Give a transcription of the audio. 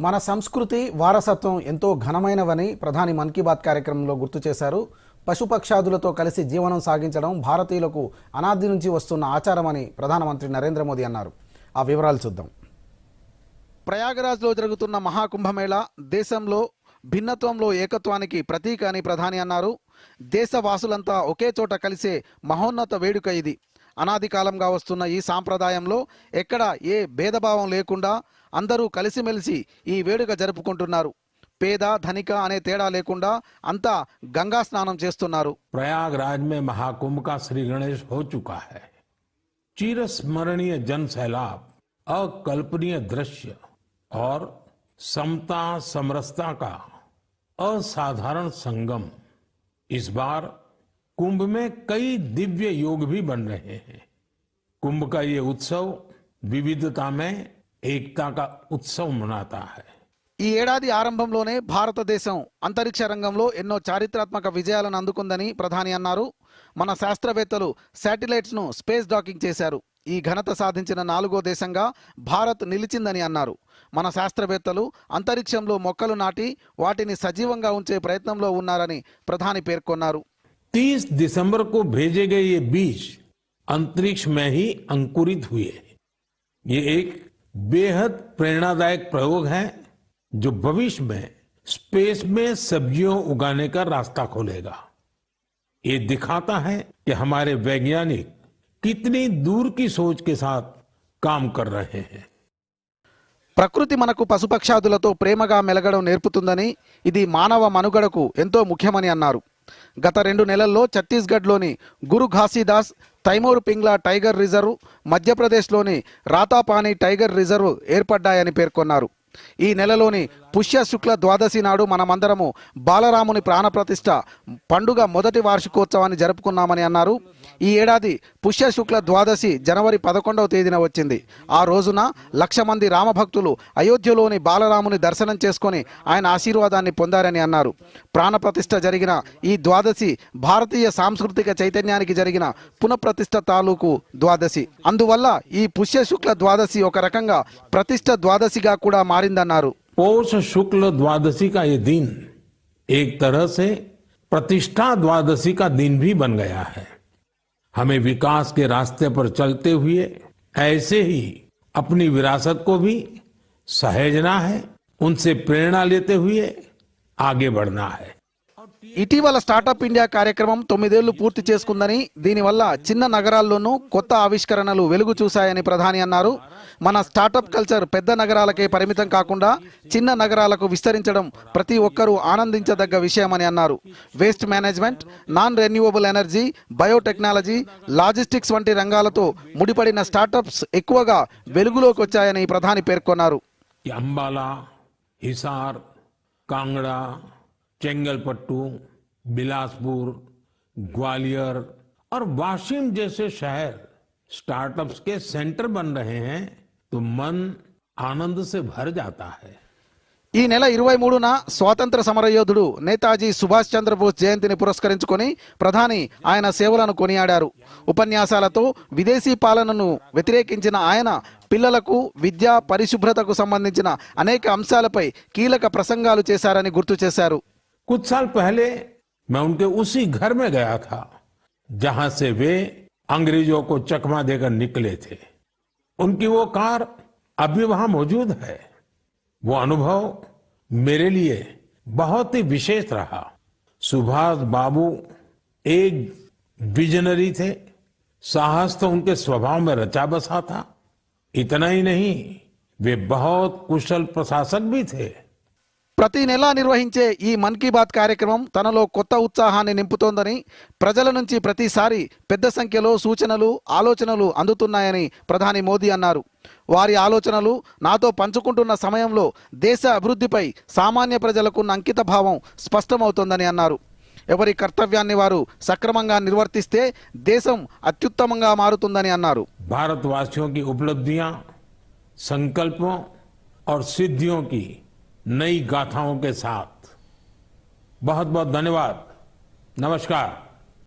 మన సంస్కృతి వారసత్వం ఎంతో ఘనమైనవని ప్రధాని మన్ కీ బాత్ కార్యక్రమంలో గుర్తు చేశారు. పశుపక్షాదులతో కలిసి జీవనం సాగించడం భారతీయులకు అనాది నుంచి వస్తున్న ఆచారమని ప్రధానమంత్రి నరేంద్ర మోదీ అన్నారు. ఆ వివరాలు చూద్దాం. ప్రయాగరాజ్లో జరుగుతున్న మహాకుంభమేళ దేశంలో భిన్నత్వంలో ఏకత్వానికి ప్రతీక అని ప్రధాని అన్నారు. దేశవాసులంతా ఒకే చోట కలిసే మహోన్నత వేడుక ఇది. అనాది కాలంగా వస్తున్న ఈ సాంప్రదాయంలో ఎక్కడ ఏ భేదభావం లేకుండా అందరూ కలిసిమెలిసి ఈ వేడుక జరుపుకుంటున్నారు పేద ధనిక అనే తేడా లేకుండా అంతా గంగా స్నానం చేస్తున్నారు प्रयागराज में महाकुंभ का श्री गणेश हो चुका है चिरस्मरणीय जन सैलाब अकल्पनीय दृश्य और समता समरसता का असाधारण संगम इस बार कुंभ में कई दिव्य योग भी बन रहे हैं कुंभ का ये उत्सव विविधता में ఏకతా కా ఉత్సవం మనాతా హై ఈ ఏడాది ఆరంభంలోనే భారతదేశం అంతరిక్ష రంగంలో ఎన్నో చారిత్రాత్మక విజయాలను అందుకుందని ప్రధాని అన్నారు. మన శాస్త్రవేత్తలు శాటిలైట్స్ను స్పేస్ డాకింగ్ చేశారు. ఈ ఘనత సాధించిన నాలుగో దేశంగా భారత్ నిలిచిందని అన్నారు. మన శాస్త్రవేత్తలు అంతరిక్షంలో మొక్కలు నాటి వాటిని సజీవంగా ఉంచే ప్రయత్నంలో ఉన్నారని ప్రధాని పేర్కొన్నారు. తీస్ దిసంబర్కు భేజే గయే బీజ్ అంతరిక్ష మే హీ అంకురిత్ హుయే ఏ ఏక్ बेहद प्रेरणादायक प्रयोग है जो भविष्य में स्पेस में सब्जियों उगाने का रास्ता खोलेगा ये दिखाता है कि हमारे वैज्ञानिक कितनी दूर की सोच के साथ काम कर रहे हैं ప్రకృతి మనకు పశుపక్షాదులతో ప్రేమగా మెలగడం నేర్పుతుందని ఇది మానవ మనుగడకు ఎంతో ముఖ్యమని అన్నారు గత రెండు నెలల్లో ఛత్తీస్గఢ్లోని గురు ఘాసీదాస్ తైమూర్ పింగ్లా టైగర్ రిజర్వ్ మధ్యప్రదేశ్లోని రాతాపాని టైగర్ రిజర్వ్ ఏర్పడ్డాయని పేర్కొన్నారు. ఈ నెలలోని పుష్య శుక్ల ద్వాదశి నాడు మనమందరము బాలరాముని ప్రాణప్రతిష్ఠ పండుగ మొదటి వార్షికోత్సవాన్ని జరుపుకున్నామని అన్నారు. ఈ ఏడాది పుష్య శుక్ల ద్వాదశి జనవరి పదకొండవ తేదీన వచ్చింది ఆ రోజున లక్ష మంది రామభక్తులు అయోధ్యలోని బాలరాముని దర్శనం చేసుకొని ఆయన ఆశీర్వాదాన్ని పొందారని అన్నారు ప్రాణప్రతిష్ఠ జరిగిన ఈ ద్వాదశి భారతీయ సాంస్కృతిక చైతన్యానికి జరిగిన పునఃప్రతిష్ఠ తాలూకు ద్వాదశి అందువల్ల ఈ పుష్య శుక్ల ద్వాదశి ఒక రకంగా ప్రతిష్ఠ ద్వాదశిగా కూడా మారిందన్నారు पौष शुक्ल द्वादशी का ये दिन एक तरह से प्रतिष्ठा द्वादशी का दिन भी बन गया है हमें विकास के रास्ते पर चलते हुए ऐसे ही अपनी विरासत को भी सहेजना है, उनसे प्रेरणा लेते हुए आगे बढ़ना है। ఇటీవల స్టార్టప్ ఇండియా కార్యక్రమం తొమ్మిదేళ్ళు పూర్తి చేసుకుందని దీనివల్ల చిన్న నగరాల్లోనూ కొత్త ఆవిష్కరణలు వెలుగు చూశాయని ప్రధాని అన్నారు. మన స్టార్టప్ కల్చర్ పెద్ద నగరాలకే పరిమితం కాకుండా చిన్న నగరాలకు విస్తరించడం ప్రతి ఒక్కరూ ఆనందించదగ్గ విషయమని అన్నారు. Waste management non renewable energy biotechnology logistics వంటి రంగాలతో ముడిపడిన స్టార్టప్స్ ఎక్కువగా వెలుగులోకి వచ్చాయని ప్రధాని పేర్కొన్నారు. అంబాలా హిసార్ चेंगलपट्टू बिलासपुर ग्वालियर और वाशिम जैसे शहर स्टार्टअप्स के सेंटर बन रहे हैं तो मन आनंद से भर जाता है ఈ నెల ఇరవై మూడున స్వాతంత్ర సమరయోధుడు నేతాజీ సుభాష్ చంద్రబోస్ జయంతిని పురస్కరించుకొని ప్రధాని ఆయన సేవలను కొనియాడారు ఉపన్యాసాలతో విదేశీ పాలనను వ్యతిరేకించిన ఆయన పిల్లలకు విద్య పరిశుభ్రతకు సంబంధించిన అనేక అంశాలపై కీలక ప్రసంగాలు చేశారని గుర్తు చేశారు कुछ साल पहले मैं उनके उसी घर में गया था, जहाँ से वे अंग्रेज़ों को चकमा देकर निकले थे। उनकी वो कार अभी वहाँ मौजूद है। वो अनुभव मेरे लिए बहुत ही विशेष रहा। सुभाष बाबू एक विजनरी थे। साहस तो उनके स्वभाव में रचा बसा था। इतना ही नहीं, वे बहुत कुशल प्रशासक भी थे। ప్రతి నెలా నిర్వహించే ఈ మన్ కీ బాత్ కార్యక్రమం తనలో కొత్త ఉత్సాహాన్ని నింపుతోందని ప్రజల నుంచి ప్రతిసారి పెద్ద సంఖ్యలో సూచనలు ఆలోచనలు అందుతున్నాయని ప్రధాని మోదీ అన్నారు వారి ఆలోచనలు నాతో పంచుకుంటున్న సమయంలో దేశ అభివృద్ధిపై సామాన్య ప్రజలకున్న అంకిత భావం స్పష్టమవుతోందని అన్నారు ఎవరి కర్తవ్యాన్ని వారు సక్రమంగా నిర్వర్తిస్తే దేశం అత్యుత్తమంగా మారుతుందని అన్నారు भारतवासियों की उपलब्धियां संकल्पों और सिद्धियों की नई गाथाओं के साथ। बहुत बहुत धन्यवाद। नमस्कार।